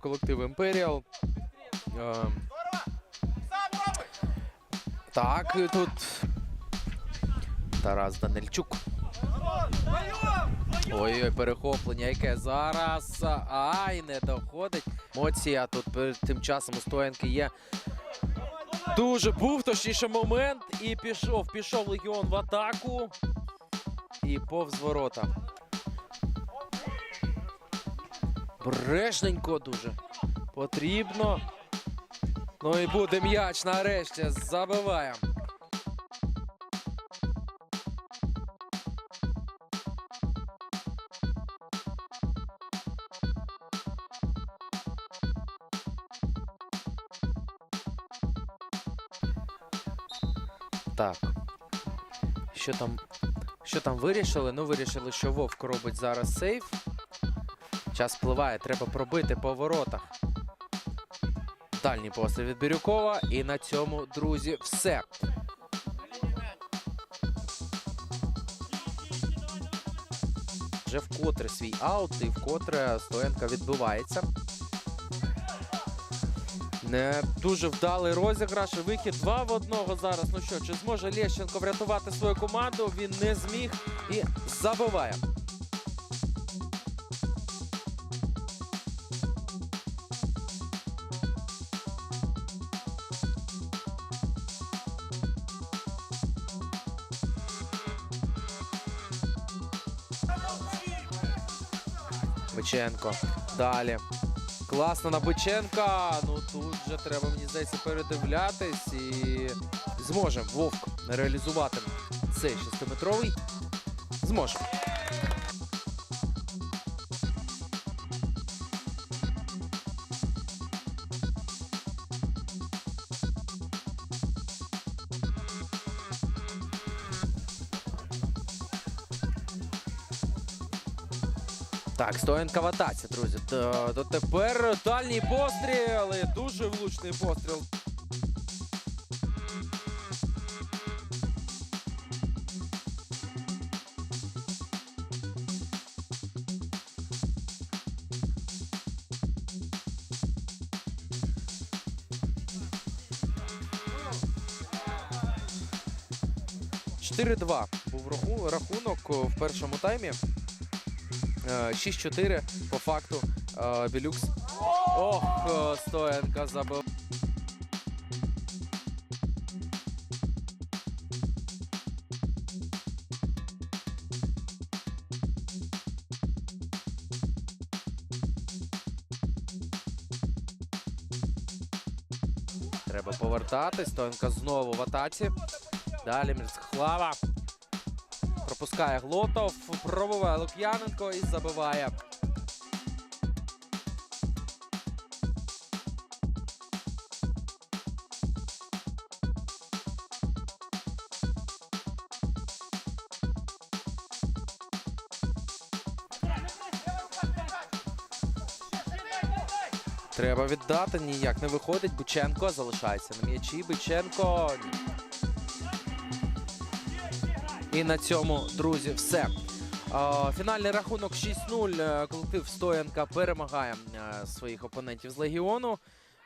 колектив. Е, Так, тут Тарас Данильчук. Ой-ой, перехоплення, яке зараз. Ай, не доходить. Моція тут тим часом у Стоянки є. Дуже був точніше момент. І пішов. Пішов легіон в атаку. І повз ворота. Бережненько дуже. Потрібно. Ну і буде м'яч нарешті. Забиваємо. Так. Що там? Що там вирішили? Ну, вирішили, що Вовк робить зараз сейф. Час спливає, треба пробити по воротах. Дальній постріл від Бірюкова. І на цьому, друзі, все. Вже вкотре свій аут і вкотре Стоянка відбивається. Не дуже вдалий розіграш. Вихід 2 в одного зараз. Ну що, чи зможе Лещенко врятувати свою команду? Він не зміг і забиває. Биченко. Далі. Класно на Биченка. Ну тут вже треба, мені здається, передивлятись і зможемо Вовк реалізувати цей шестиметровий. Зможе. Так, Стоянка в атаці, друзі. Дотепер дальній постріл. Дуже влучний постріл. Чотири-два був рахунок в першому таймі. Е, 6-4 по факту. е, Білюкс. Ох, е, Стоянка забив. Треба повертатись. Стоянка знову в атаці. Далі Мірцхлава. Пропускає Глотов, пробиває Лук'яненко і забиває. Треба віддати, ніяк не виходить. Бученко залишається на м'ячі. Бученко. І на цьому, друзі, все. Фінальний рахунок 6-0. Е, Колектив Стоянка перемагає е, своїх опонентів з Легіону.